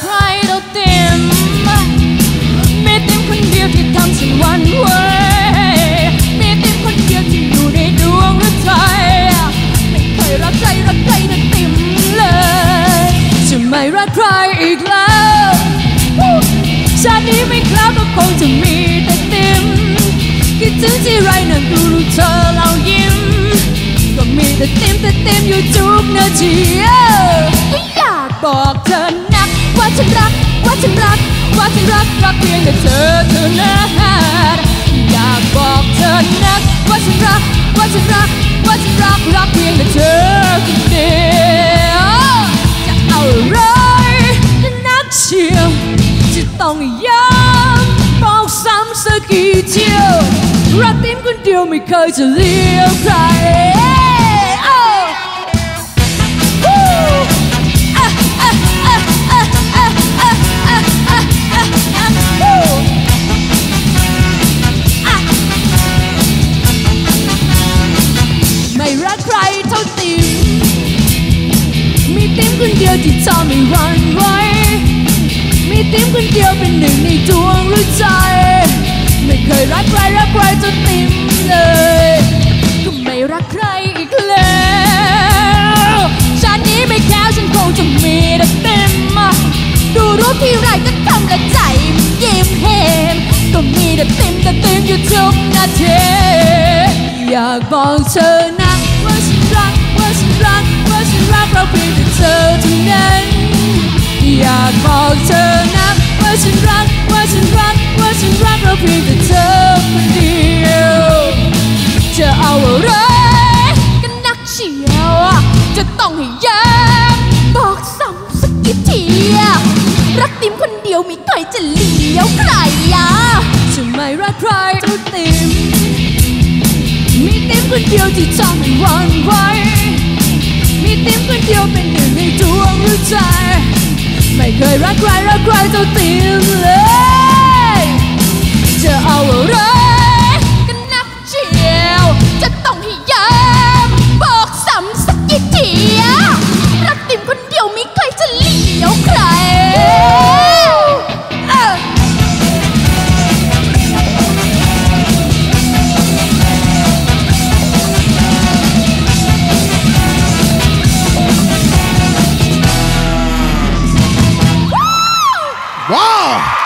ใครเราเต็มมีเต็มคนเดียวที่ทำฉันวันเว้ยมีเต็มคนเดียวที่อยู่ในดวงใจ ไม่เคยรักใครรักใครนะต็มเลย จะไม่รักใครอีกแล้วชาตินี้ไม่คราวก็คงจะมีแต่เต็มคิดถึงที่ไรนั่นดูรูเธอเรายิ้ม ก็มีแต่เต็มแต่เต็มอยู่ทุกนาทีอยากบอกเธอ ฉันรัก ว่าฉันรัก ว่าฉันรัก รักเพียงแต่เธอเท่านั้นอยากบอกเธอนัก ว่าฉันรัก ว่าฉันรัก ว่าฉันรัก รักเพียงแต่เธอคนเดียวจะเอาไรนักเชียวจะต้องย้ำบอกซ้ำสักกี่เที่ยวรักติมคนเดียวไม่เคยจะเลี้ยวใคร คนเดียวที่ทำให้หวันไหวมีติมคนเดียวเป็นหนึ่งในดวงหัวใจ ไม่เคยรักใครรักใครเท่าติมเลย ก็ไม่รักใครอีกแล้วชาตินี้ไม่แค่ฉันคงจะมีแต่เต็มดูรูปที่ไรก็ทำและใจมันยิ้มเห็นก็มีแต่เต็มแต่เต็มอยู่ทุกนาทีอยากบอกเธอนะว่าฉันรักว่าฉันรักว่าฉันรักเราเพียง ธอเท่านั้นอยากบอกเธอนะว่าฉันรักว่าฉันรักว่าฉันรักเราเพียงแต่เธอคนเดียวจะเอาอะไรกันนักเชียวจะต้องให้ย้ำบอกซ้ำสักกี่ทีรักติมคนเดียวไม่เคยจะเลี้ยวใครอะจะไม่รักใครเท่าติมมีติมคนเดียวที่ทำให้วันไหว ติ้มคนเดียวเป็นหนึ่งในดวงหัวใจ ไม่เคยรักใครรักใครเท่าติม Wow!